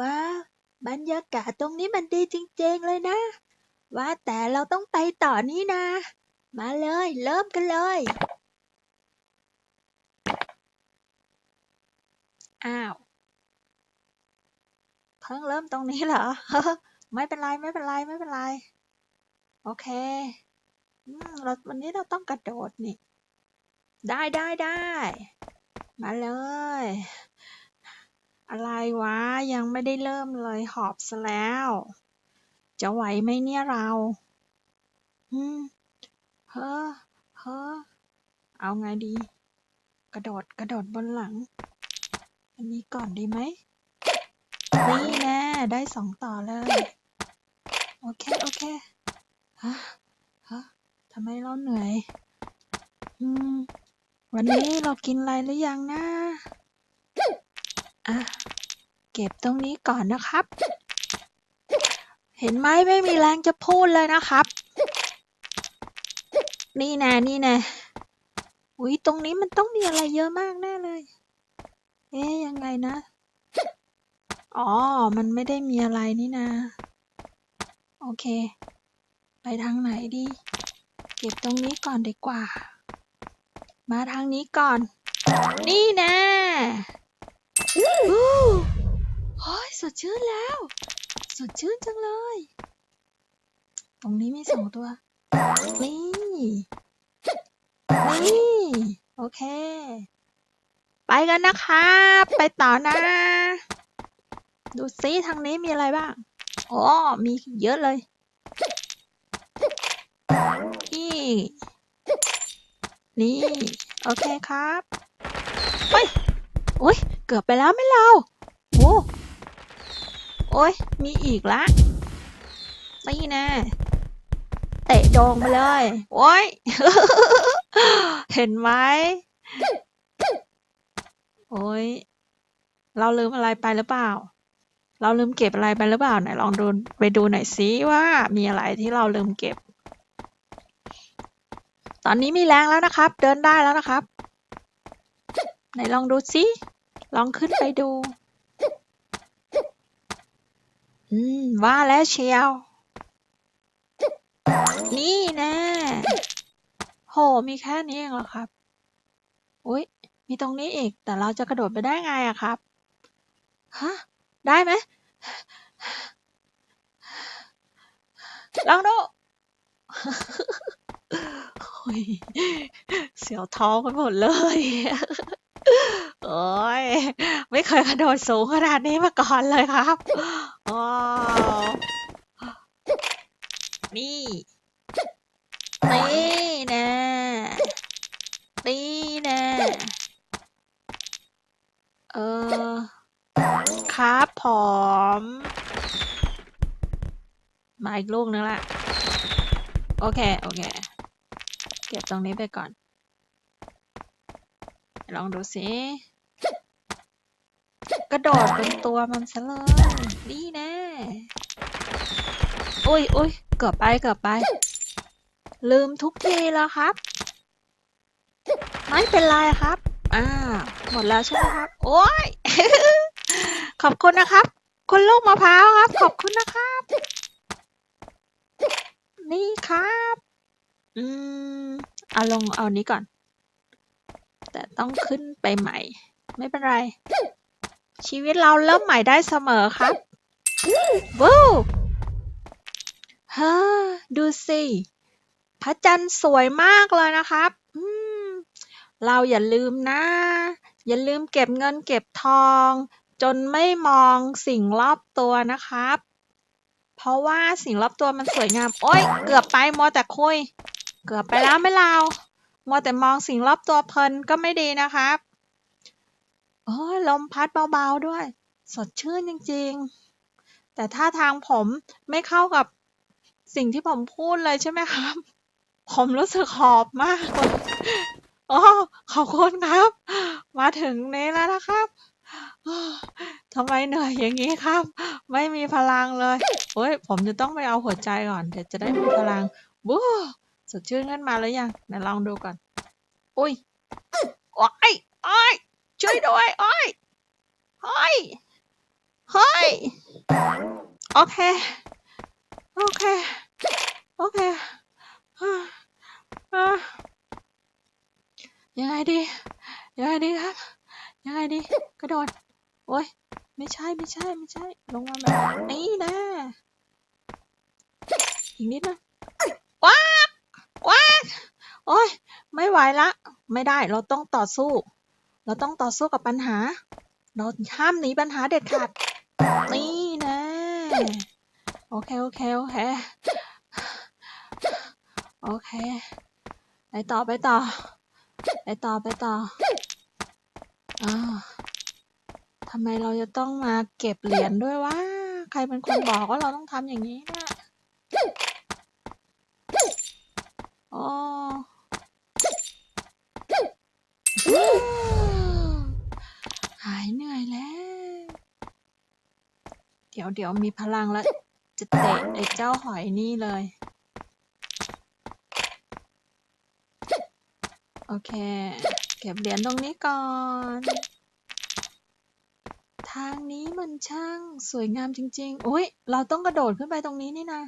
ว้าวบรรยากาศตรงนี้มันดีจริงๆเลยนะ ว่าแต่เราต้องไปต่อนี้นะ มาเลย เริ่มกันเลย อ้าวเพิ่งเริ่มตรงนี้เหรอ ไม่เป็นไรไม่เป็นไรไม่เป็นไร โอเคเราวันนี้เราต้องกระโดดนี่ ได้ได้ได้ มาเลย อะไรวะ ยังไม่ได้เริ่มเลยหอบซะแล้ว จะไหวไหมเนี่ยเราฮึเฮ้อเฮ้อเอาไงดี กระโดดกระโดดบนหลัง อันนี้ก่อนดีไหมนี่แน่ได้สองต่อเลย โอเค โอเคฮะฮะทำไมเราเหนื่อย อืม วันนี้เรากินอะไรหรือยังนะ่ะ เก็บตรงนี้ก่อนนะครับ เห็นไหมไม่มีแรงจะพูดเลยนะครับ นี่นะนี่นะอุ๊ยตรงนี้มันต้องมีอะไรเยอะมากแน่เลย เอ๊ยยังไงนะ อ๋อ มันไม่ได้มีอะไรนี่นะ โอเค ไปทางไหนดี เก็บตรงนี้ก่อนดีกว่า มาทางนี้ก่อน นี่นะ โอ้ยสดชื่นแล้ว สดชื่นจังเลย ตรงนี้มีสองตัว นี่ นี่ โอเค ไปกันนะคะไปต่อนะ ดูซิทางนี้มีอะไรบ้าง อ๋อ มีเยอะเลยนี่นี่ โอเคครับ ไปโอ้ย เกือบไปแล้วไม่เราโอ้โอ้ยมีอีกละนี่นะเตะดองไปเลย โอ้ย เห็นไหมโอ้ย เราลืมอะไรไปหรือเปล่า เราลืมเก็บอะไรไปหรือเปล่าไหนลองดูไปดูหน่อยซิว่ามีอะไรที่เราลืมเก็บ ตอนนี้มีแรงแล้วนะครับ เดินได้แล้วนะครับ ไหนลองดูซิ ลองขึ้นไปดู อืม ว่าแล้วเชียว นี่แนะ โห มีแค่นี้เองเหรอครับ อุ๊ย มีตรงนี้อีก แต่เราจะกระโดดไปได้ไงอะครับ ฮะ ได้ไหมลองดูเสียวท้องกัหมดเลย เคยกระโดดสูงขนาดนี้มาก่อนเลยครับว้าวนี่ นี่นะนี่นะเออ ครับผอม มาอีกลูกนึงละโอเค โอเค เก็บตรงนี้ไปก่อน ลองดูสิ กระโดดบนตัวมันซะเลยนี่แน่อุ้ยอุ้ยเกือบไปเกือบไป ลืมทุกทีแล้วครับ ไม่เป็นไรครับ อ่า หมดแล้วใช่ไหมครับ โอ้ย ขอบคุณนะครับ คุณลูกมะพร้าวครับ ขอบคุณนะครับ นี่ครับ อืม เอาลงเอานี้ก่อน แต่ต้องขึ้นไปใหม่ ไม่เป็นไร ชีวิตเราเริ่มใหม่ได้เสมอครับวู้ฮ้าดูสิ พระจันทร์สวยมากเลยนะครับ เราอย่าลืมนะ อย่าลืมเก็บเงินเก็บทอง จนไม่มองสิ่งรอบตัวนะครับ เพราะว่าสิ่งรอบตัวมันสวยงาม โอ้ย เกือบไปมัวแต่คุย เกือบไปแล้วไม่เรามัวแต่มองสิ่งรอบตัวเพลินก็ไม่ดีนะครับ โอ้ยลมพัดเบาๆด้วย สดชื่นจริงๆ แต่ท่าทางผมไม่เข้ากับสิ่งที่ผมพูดเลยใช่ไหมครับ ผมรู้สึกหอบมากโอ้ขอบคุณครับ มาถึงนี้แล้วนะครับทำไมเหนื่อยอย่างนี้ครับ ไม่มีพลังเลยเฮ้ย ผมจะต้องไปเอาหัวใจก่อน เดี๋ยวจะได้มีพลังบู๊สดชื่นขึ้นมาแล้วยังไหนลองดูก่อน อุ้ยว้าย ช่วยด้วยโอ้ยเฮ้ยเฮ้ยโอเค โอเค โอเคยังไงดียังไงดีครับยังไงดีกระโดดโอ้ยไม่ใช่ไม่ใช่ไม่ใช่ ลงมาแบบนี้นะอีกนิดนะว้าว้าโอ้ยไม่ไหวละ ไม่ได้เราต้องต่อสู้ เราต้องต่อสู้กับปัญหา เราห้ามหนีปัญหาเด็ดขาด นี่นะ โอเค โอเค โอเค โอเค ไปต่อ ไปต่อ ไปต่อ ไปต่ออ้าวทำไมเราจะต้องมาเก็บเหรียญด้วยวะ ใครเป็นคนบอกว่าเราต้องทำอย่างนี้นี่ยโอ้หายเหนื่อยแล้ว เดี๋ยวเดี๋ยวมีพลังแล้ว จะเตะไอ้เจ้าหอยนี่เลย โอเค เก็บเหรียญตรงนี้ก่อน ทางนี้มันช่างสวยงามจริง ๆ โอ้ย เราต้องกระโดดขึ้นไปตรงนี้นี่นะ